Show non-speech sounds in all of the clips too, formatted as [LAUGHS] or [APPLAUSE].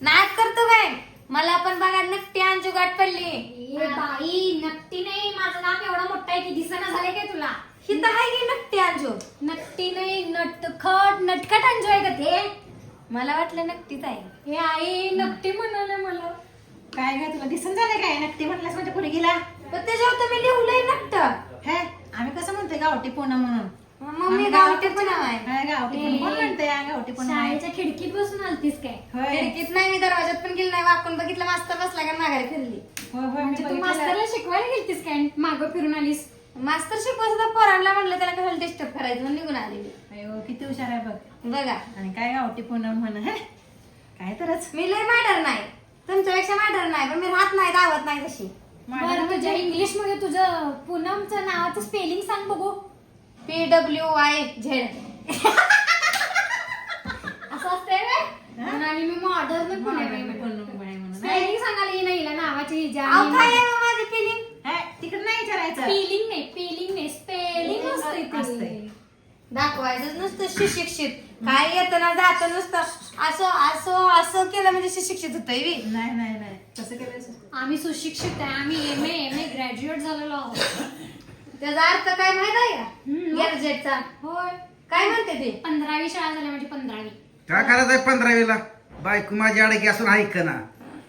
नाच करतो काय? मला पण बघा नक्की अंजू गाठ पडली. ए बाई नक्की नाही. माझं नाक एवढा मोठा आहे की दिसना झाले काय तुला? ही तर आहे की नक्की अंजू? नक्की नाही नटखट. नटखट एन्जॉय का ते? मला वाटलं नक्कीच आहे. हे आई नक्की म्हणाले मला. काय काय तुला दिसून झालं काय? नक्की म्हटलंस म्हणजे पुढे गेला पण त्याच्यावर तर मी लिहलंय नक्ट. हे आम्ही कसं म्हणतोय गावठी पुणं म्हणून? मग मी आम्ही गावठी पण. आहे. हा, गावठी पुणं कोण म्हणतंय हा, गावठी पुणं आहे? शाळेच्या खिडकीत बसून आलतीस काय? होय. खिडकीत नाही मी दरवाजात पण गेली नाही वाकून बघितलं मास्तर बसला का माघारी फिरली. होय होय मी म्हणजे तू बघितलेलं. मास्तरला शिकवायला गेलतीस काय? मागं फिरून आलीस. मास्तर शिकवत पोरांना म्हणलं त्याला कशाला डिस्टर्ब करायचं म्हणून निघून आली मी. अयो किती हुशार आहे बघ. बघा. आणि काय गावठी पुणं म्हण हे. काय तरच. मी लय मॅटर नाही. तुमच्यापेक्षा मॅटर नाही पण मी राहत नाही दावत नाही तशी. बरं तुझ्या इंग्लिशमध्ये तुझं पूनमचं नावाचं स्पेलिंग सांग बघू. P W Y Z. असं असतंय काय मी मॉडर्न पुणे स्पेलिंग सांगायला हिला नावाची अहो काय आहे मग माझी फिलिंग तिकडे नाही विचारायचं. स्पेलिंग नाही पेलिंग नाही स्पेलिंग असते असतंय. ते. दाखवायचं नुसतं सुशिक्षित. काय येतं ना जातं नुसतं. असं असं असं केलं म्हणजे सुशिक्षित होतंय बी. नाही नाही नाही. तसं केलं आम्ही सुशिक्षित आहे आम्ही M A M A graduate झालेलो आहोत. त्याचा अर्थ काय माहीत आहे हम्म. का गॅरजेटचा होय. काय म्हणते ते? पंधरावी शाळा झाल्या म्हणजे पंधरावी. काय करायचंय पंधरावीला? बायको माझी अडकी असून ऐक ना.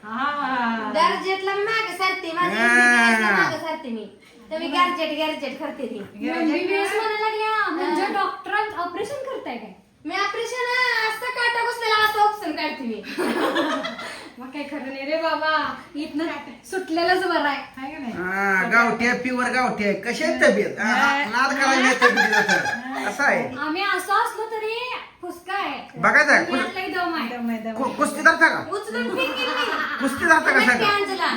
हा. गॅरजेटला मागे सारते माझी हा. मागे सारते मी. तर मी गॅरजेट गॅरजेट करते ती. एमबीबीएस म्हणायला लागल्या म्हणजे डॉक्टर ऑपरेशन करताय काय? मी ऑपरेशन असं काटा बसलेला असं ऑप्शन काढते मी. [LAUGHS] मग काय खरं नाही रे बाबा. इथनं सुटलेलंच बरं आहे. आहे का नाही? हा, गावठी आहे प्युअर गावठी आहे. कशी आहे तब्येत? हा, नाद आहे तर. असं आहे. आम्ही असं असलो तरी फुसका आहे. बघायचं आहे. तुम्ही आतलाही दम आहे. दम आहे, दम आहे. कु- कुस्ती धरता का? उचलून. कुस्ती धरता का नक्की सगळं अंजला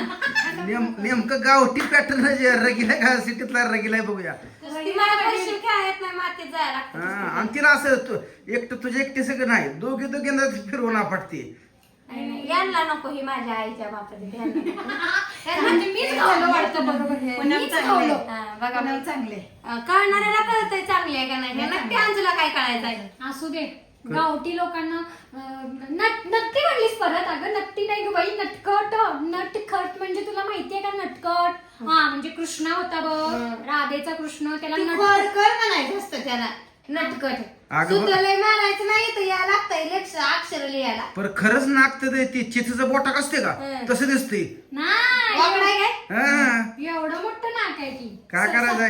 नेम नेमकं गावठी पॅटर्न रगीला का सिटीतला रगीला आहे बघूया. ती मला पैसे खेळायत नाही मातीत जायला लागतं हा, आणि तिला असं तू एकटं तुझे एकटे सगळं नाही. दोघे दोघींना फिरवून आपटते. नाही, नाही, यांना नको ही माझ्या आईच्या बापाची. [LAUGHS] म्हणजे मीच गावलो वाटतं बरोबर. पुन्हा मीच चांगले. गावलो हा, बघा बाई. चांगले. अं, कळणाऱ्याला कळतंय चांगली आहे का नाही. हे नक्की अंजूला काय कळायचं आहे. असू दे. गावठी लोकांना अं, नट नक्की म्हणलीस परत. अगं नक्की नाही ग बाई नटखट नटखट म्हणजे तुला माहितीये का नटखट हा. म्हणजे कृष्णा होता बघ. राधेचा कृष्ण त्याला ती नट खोड कर म्हणायचं असतं त्याला. नटकट. अगं बघ- मारायचं नाही तर या लागतंय लेक्ष अक्षर लिहायला पर खरंच नागत ते चिचचं बोटाक असते का? हं. तसं दिसते नाही. काय? हा. एवढं मोठं नाक आहे की काय करायचंय.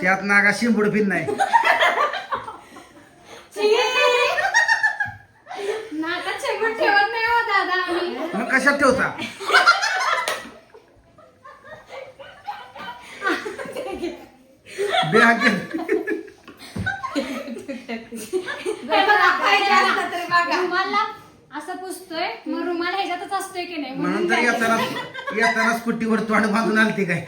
त्यात नागा शिंबूड पिन नाही. नाकात शेंबूड ठेवत नाही हो दादा आम्ही. मग कशात ठेवता? [LAUGHS] बॅग हे बघा, पाहिजे असलं तरी बघा. [LAUGHS] रुमाला असं पुसतोय मग रुमाल ह्याच्यातच असतोय की नाही? म्हणून तर येताना स्कूटीवर तोंड बांधून आलती काय?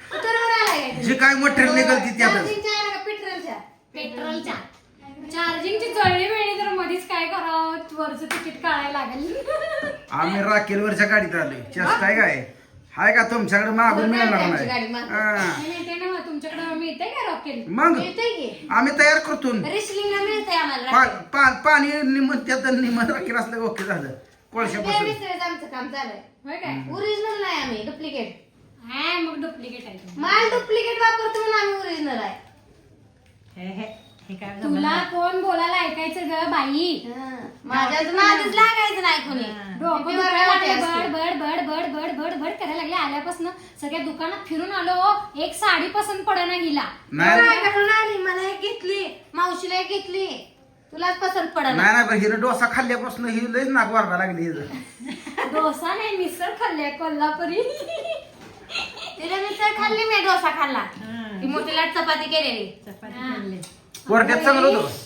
उतरवर आलाय काय जे काय मटेरियल निघाल ती त्यातच चार्जिंगच्या आहे का पेट्रोलच्या. पेट्रोलच्या. चार्जिंगची जळली वेळी तर मध्येच काय करावं? वरचं तिकीट काढायला लागेल. आम्ही राखेलवरच्या गाडीत आलोय. चेष्टा आहे काय? हाय का तुमच्याकडे मागून मिळणार गाडी नाही? मागून. हा. नाही, नाही, ते नाही तुमच्याकडे मिळते का रॉकेल? मग? मिळतंय की? आम्ही तयार करतो रिसलिंगला मिळतंय आम्हाला पा- राखेल. पा- पाणी निम त्यात निम राखेल असलं की ओके झालं. कोळशापासून आमचं काम चालू होय काय? ओरिजिनल नाही आम्ही डुप्लिकेट हा मग डुप्लिकेट आहे तो. माल डुप्लिकेट वापरतो म्हणून आम्ही ओरिजिनल आहे. हे हे हे काय तुला? कोण बोलायला ऐकायचं ग बाई? हं. माझ्याच माझीच लागायचं नाही कोणी. डोकं दुखायला लागले. बड बड बड बड करायला लागले. आल्यापासून सगळ्या दुकानात फिरून आलो एक साडी पसंत पडेना हिला. नाही काय करून आली मला एक घेतली. मावशीला एक घेतली. तुलाच पसंत पडला नाही नाही पण हिनं डोसा खाल्ल्यापासून ही लयच नाक वारडा लागली हिचं. डोसा नाही मिसळ खाल्ले कोल्हापुरी. तिला मिसळ खाल्ली मी डोसा खाल्ला. हं. ती मोठी लाट चपाती केलेली. चपाती हा. खाल्ली. चांगलं होतं. का?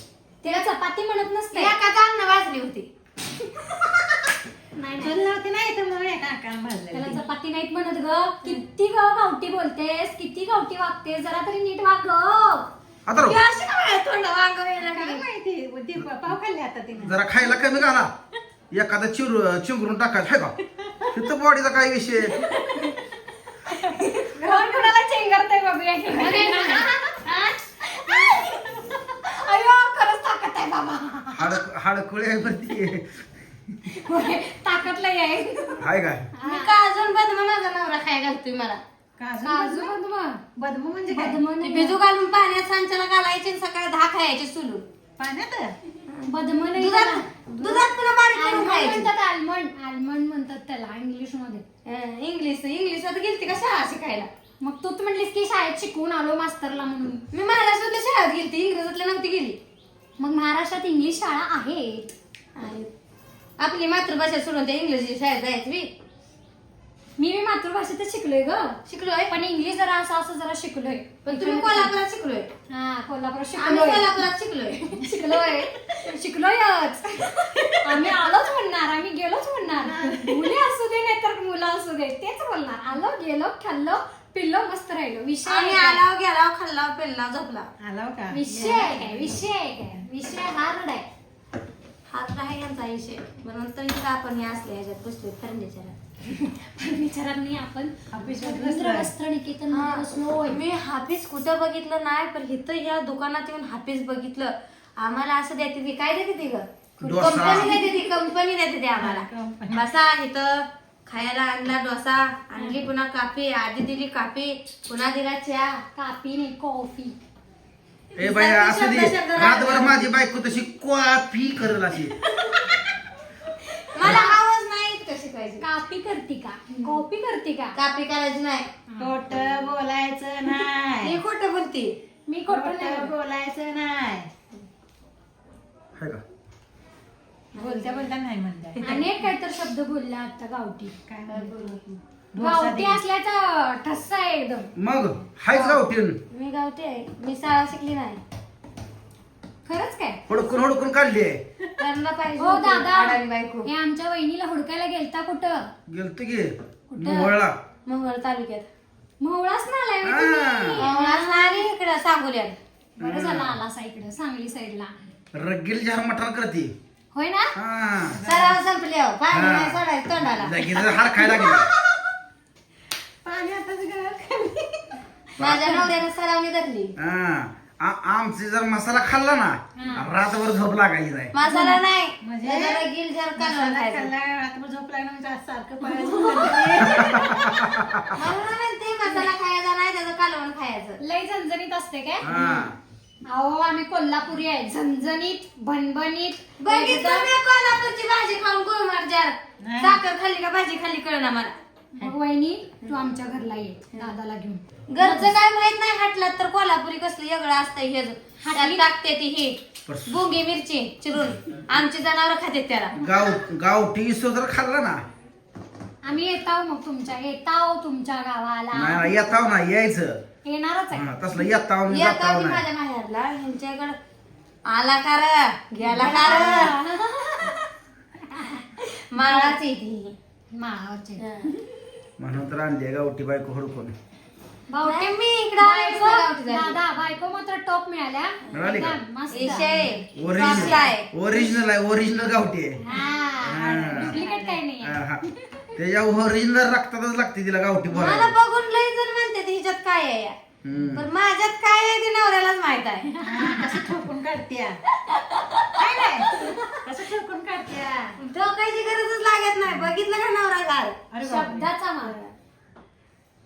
तिला चपाती म्हणत नसते. एका चांगलं वाजली होती? नाही तर एका आकारानं त्याला. चपाती नाहीत म्हणत ग. किती ग गावठी बोलतेस? किती गावठी वागतेस? जरा तरी नीट वाग ग आता रो, ती अशी का मला तोंड वांगवायला काय लागली? माहिती? ती पाव खाल्ले आता तिने. जरा खायला कमी घाला. एखादा चिर चिंगरून टाकायचं. हाय का तिथं बॉडीचा काय विषय? कोण कोणाला चेंगरतय की. अयो खरंच ताकद आहे बाबा. हाड हाडकुळे आहे ती ताकदला आहे. हाय काय? मी का अजून बदमा माझा नवरा खाय घालतोय मला? काजू काजू बदम? म्हणजे काय? बदम ते नाही भिजू घालून पाण्यात सांच्याला घालायचे आणि सकाळी दहा खायचे सुलून पाण्यात? बदम नाही दुधात दुधात पुन्हा बारीक करून आलमंड खायचे. म्हणतात आलमंड. आलमंड म्हणतात त्याला इंग्लिशमध्ये हं, इंग्लिश इंग्लिशात गेलती का शाळा शिकायला? मग तूच म्हणलीस की शाळेत शिकवून आलो मास्तरला म्हणून. मी महाराष्ट्रातल्या शाळेत गेलती इंग्रजातल्या नव्हती गेली. मग महाराष्ट्रात इंग्लिश शाळा आहेत. आणि आपली मातृभाषा सोडून त्या इंग्रजी शाळेत जायची बी. मी बी मातृभाषेतच शिकलोय ग. शिकलोय? पण इंग्लिश जरा असं असं जरा शिकलोय. पण तुम्ही कोल्हापुरात शिकलोय? हा कोल्हापुरात आम्ही शिकलोय. कोल्हापुरात शिकलोय. [LAUGHS] शिकलोय. शिकलोयच. आम्ही आलोच म्हणणार आम्ही गेलोच म्हणणार. मुले असू दे नाही तर मुलं असू दे तेच बोलणार. आलो गेलो खाल्लो पिल्लो मस्त राहिलो. विषय आहे आम्ही काय? आलाव गेलाव खाल्लाव पेल्लाव झोपला. आलाव का? विषय आहे काय विषय आहे काय विषय हार्ड आहे. हात आहे यांचा विषय. म्हणून तर इथं आपण हे असले ह्याच्यात बसतोय फर्निचर विचारांनी [LAUGHS] आपण. रवींद्र. वस्त्र निकेतनमध्ये मी हाफीज कुठं बघितलं नाही पण इथं ह्या दुकानात येऊन हाफीज बघितलं. आम्हाला असं देते ती. काय देते ती ग? डोसा. कंपनी देते ती कंपनी देते ती आम्हाला. कंपनी. बसा इथं. खायला आणला डोसा. आणली पुन्हा काफी. आधी दिली काफी. पुन्हा दिला चहा. कापी नाही कॉफी. ए बाई असू दे. रातभर. माझी बायको तशी कॉफी करल अशी मला आवाज नाही इतकं शिकायची कापी करती का? कॉपी करती का? कापी करायची नाही. खोट बोलायचं नाही. मी खोटं बोलती. मी खोटं नाही बोलायचं नाही. हाय का? बोलत्या बोलता नाही म्हणताय. अनेक काहीतरी शब्द बोलला आता गावठी. काय डोसा गावठी दे. असल्याचा ठस्सा आहे एकदम. मग? हायच गावठीन मी गावठी आहे. मी शाळा शिकली नाही. खरंच काय? हुडकून हुडकून काढली आहे. त्यांना पाहिजे हो होती दादा. बायको. हे आमच्या वहिनीला हुडकायला गेलता कुठं? गेलतो की मोहळला मोहोळ. तालुक्यात. मोहळाच ना आलाय हा. तुम्ही. मोहोळात आली इकडं सांगोल्यात. बरं झालं आला सा इकडं सांगली साईडला. रग्गील जहार मटण करते. होय ना? हा. सराव संपले. पाणी. नाही सोडायचं तोंडाला. लगेच हार खायला लागली. माझ्या नवऱ्याने धरली. हा. आ- आमचे जर मसाला खाल्ला ना. रातभर झोप लागायची नाही. मसाला नाही. म्हणजे? कालवण खायचं. झोप म्हणजे सारखं [LAUGHS] पळायचं म्हणून म्हणते मसाला खायचा नाही त्याचं कालवण खायचं. लय झणझणीत असते काय? हा. अहो आम्ही कोल्हापुरी आहे. झणझणीत भणभणीत बघितलं मी कोल्हापूरची भाजी खाऊन गुळमार जार नाही. साखर खाल्ली का भाजी खाल्ली कळना मला. मग वहिनी तू आमच्या घरला ये दादाला घेऊन. घरचं काय माहीत नाही हाटलात तर कोल्हापुरी कसलं वेगळं असतं हे. हाटली? टाकते ती ही. बुंगी मिरची चिरून. आमची जनावर खाते त्याला. गाव गावठी इसो जर खाल्ला ना. आम्ही येताव मग तुमच्या येताव तुमच्या गावाला. नाही येताव ना यायचं. येणारच आहे. हा, तसलं येताव येता जाताव की नाही. माझ्या माहेरला? ह्यांच्याकडं आला का र गेला का र माळाच आहे ती. माळावरचे. म्हणून तर आणली गावठी बायको हुडकून. भावटे मी इकडं बायको गावठी झाली. दादा बायको मात्र टॉप मिळाल्या. मिळाली का? एकदम मस्त. विषय. ओरिजिनल आहे. ओरिजिनल आहे ओरिजिनल गावठी आहे. हा डुप्लिकेट काही नाही हा, हा. त्याच्या ओरिजिनल रक्तातच लागते तिला गावठी मला बोलायला बघून लई जण म्हणते ती हिच्यात काय आहे या. हम्म. पण माझ्यात काय आहे ते नवऱ्यालाच माहीत आहे. कसं ठोकून काढत्या? काय नाही. कसं ठोकून काढत्या? ठोकायची गरजच लागत नाही. बघितलं का नवरा घाल अरे बापरे. शब्दाचा मार.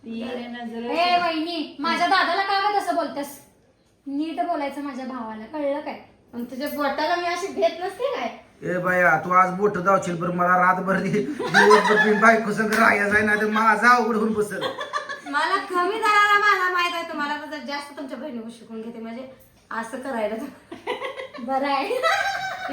तीर नजर ए वहिनी माझ्या दादाला काय का तसं बोलतेस? नीट बोलायचं माझ्या भावाला कळलं काय? पण तुझ्या बोटाला मी अशी भेट नसते काय? ए बाया तू आज बोट दावशील बरं मला रातभर दि- दिवसभर मी बायको संग राहायचं आहे ना तर माझा अवघड होऊन बसल. मला कमी दराला माझा माहीत आहे तुम्हाला तर जास्त तुमच्या बहिणी शिकून घेते म्हणजे असं करायला बरं आहे. [LAUGHS]